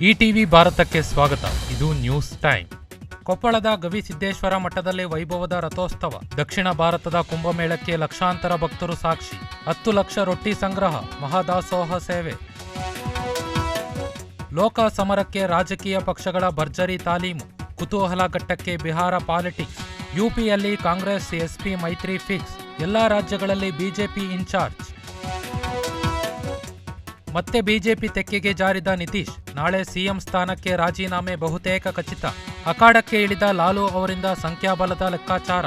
ETV ಭಾರತಕ್ಕೆ ಸ್ವಾಗತ. ಇದು ನ್ಯೂಸ್ ಟೈಮ್. ಕೊಪ್ಪಳದ ಗವಿಸಿದ್ದೇಶ್ವರ ಮಠದಲ್ಲಿ ವೈಭವದ ರಥೋತ್ಸವ. ದಕ್ಷಿಣ ಭಾರತದ ಕುಂಭಮೇಳಕ್ಕೆ ಲಕ್ಷಾಂತರ ಭಕ್ತರು ಸಾಕ್ಷಿ. ಹತ್ತು ಲಕ್ಷ ರೊಟ್ಟಿ ಸಂಗ್ರಹ, ಮಹಾದಾಸೋಹ ಸೇವೆ. ಲೋಕ ಸಮರಕ್ಕೆ ರಾಜಕೀಯ ಪಕ್ಷಗಳ ಭರ್ಜರಿ ತಾಲೀಮು. ಕುತೂಹಲ ಘಟ್ಟಕ್ಕೆ ಬಿಹಾರ ಪಾಲಿಟಿಕ್ಸ್. ಯುಪಿಯಲ್ಲಿ ಕಾಂಗ್ರೆಸ್ ಎಸ್ಪಿ ಮೈತ್ರಿ ಫಿಕ್ಸ್. ಎಲ್ಲಾ ರಾಜ್ಯಗಳಲ್ಲಿ ಬಿಜೆಪಿ ಇನ್ಚಾರ್ಜ್. ಮತ್ತೆ ಬಿಜೆಪಿ ತೆಕ್ಕೆಗೆ ಜಾರಿದ ನಿತೀಶ್, ನಾಳೆ ಸಿಎಂ ಸ್ಥಾನಕ್ಕೆ ರಾಜೀನಾಮೆ ಬಹುತೇಕ ಖಚಿತ. ಅಖಾಡಕ್ಕೆ ಇಳಿದ ಲಾಲು ಅವರಿಂದ ಸಂಖ್ಯಾಬಲದ ಲೆಕ್ಕಾಚಾರ.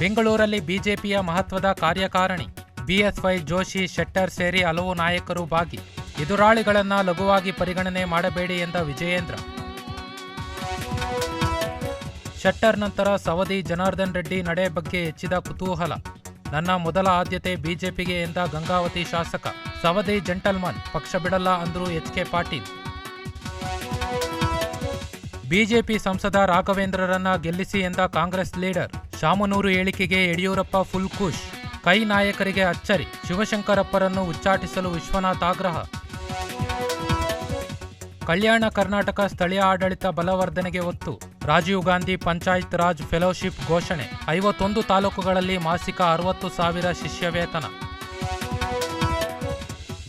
ಬೆಂಗಳೂರಲ್ಲಿ ಬಿಜೆಪಿಯ ಮಹತ್ವದ ಕಾರ್ಯಕಾರಿಣಿ, ಬಿಎಸ್ವೈ ಜೋಶಿ ಶೆಟ್ಟರ್ ಸೇರಿ ಹಲವು ನಾಯಕರು ಭಾಗಿ. ಎದುರಾಳಿಗಳನ್ನ ಲಘುವಾಗಿ ಪರಿಗಣನೆ ಮಾಡಬೇಡಿ ಎಂದ ವಿಜಯೇಂದ್ರ. ಶೆಟ್ಟರ್ ನಂತರ ಸವದಿ ಜನಾರ್ದನ್ ರೆಡ್ಡಿ ನಡೆ ಬಗ್ಗೆ ಹೆಚ್ಚಿದ ಕುತೂಹಲ. ನನ್ನ ಮೊದಲ ಆದ್ಯತೆ ಬಿಜೆಪಿಗೆ ಎಂದ ಗಂಗಾವತಿ ಶಾಸಕ ಸವದಿ ಜೆಂಟಲ್ಮನ್. ಪಕ್ಷ ಬಿಡಲ್ಲ ಅಂದ್ರು ಎಚ್ ಕೆ ಪಾಟೀಲ್. ಬಿಜೆಪಿ ಸಂಸದ ರಾಘವೇಂದ್ರರನ್ನ ಗೆಲ್ಲಿಸಿ ಎಂದ ಕಾಂಗ್ರೆಸ್ ಲೀಡರ್ ಶಾಮನೂರು ಹೇಳಿಕೆಗೆ ಯಡಿಯೂರಪ್ಪ ಫುಲ್ ಖುಷ್. ಕೈ ನಾಯಕರಿಗೆ ಅಚ್ಚರಿ. ಶಿವಶಂಕರಪ್ಪರನ್ನು ಉಚ್ಚಾಟಿಸಲು ವಿಶ್ವನಾಥ್ ಆಗ್ರಹ. ಕಲ್ಯಾಣ ಕರ್ನಾಟಕ ಸ್ಥಳೀಯ ಆಡಳಿತ ಬಲವರ್ಧನೆಗೆ ಒತ್ತು. ರಾಜೀವ್ ಗಾಂಧಿ ಪಂಚಾಯತ್ ರಾಜ್ ಫೆಲೋಶಿಪ್ ಘೋಷಣೆ. ಐವತ್ತೊಂದು ತಾಲೂಕುಗಳಲ್ಲಿ ಮಾಸಿಕ ಅರವತ್ತು ಸಾವಿರ ಶಿಷ್ಯ ವೇತನ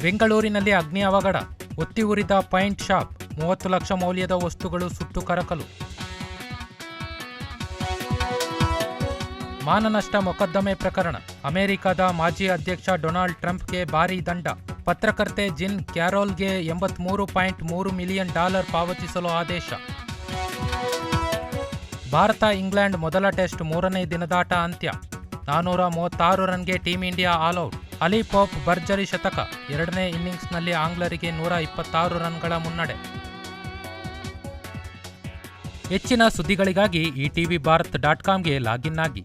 ಬೆಂಗಳೂರಿನಲ್ಲಿ ಅಗ್ನಿ ಅವಘಡ. ಒತ್ತಿ ಉರಿದ ಪೈಂಟ್ ಶಾಪ್. ಮೂವತ್ತು ಲಕ್ಷ ಮೌಲ್ಯದ ವಸ್ತುಗಳು ಸುಟ್ಟು ಕರಕಲು. ಮಾನನಷ್ಟ ಮೊಕದ್ದಮೆ ಪ್ರಕರಣ. ಅಮೆರಿಕದ ಮಾಜಿ ಅಧ್ಯಕ್ಷ ಡೊನಾಲ್ಡ್ ಟ್ರಂಪ್ಗೆ ಭಾರೀ ದಂಡ. ಪತ್ರಕರ್ತೆ ಜಿನ್ ಕ್ಯಾರೋಲ್ಗೆ ಎಂಬತ್ಮೂರು ಪಾಯಿಂಟ್ ಮೂರು ಮಿಲಿಯನ್ ಡಾಲರ್ ಪಾವತಿಸಲು ಆದೇಶ. ಭಾರತ ಇಂಗ್ಲೆಂಡ್ ಮೊದಲ ಟೆಸ್ಟ್ ಮೂರನೇ ದಿನದಾಟ ಅಂತ್ಯ. ನಾನ್ನೂರ ಮೂವತ್ತಾರು ರನ್ಗೆ team India all out Ali Pope ಭರ್ಜರಿ ಶತಕ. ಎರಡನೇ ಇನ್ನಿಂಗ್ಸ್ನಲ್ಲಿ ಆಂಗ್ಲರಿಗೆ ನೂರ ಇಪ್ಪತ್ತಾರು ರನ್ಗಳ ಮುನ್ನಡೆ. ಹೆಚ್ಚಿನ ಸುದ್ದಿಗಳಿಗಾಗಿ ಈ ಟಿವಿ ಭಾರತ್ ಡಾಟ್ ಕಾಮ್ಗೆ ಲಾಗಿನ್ ಆಗಿ.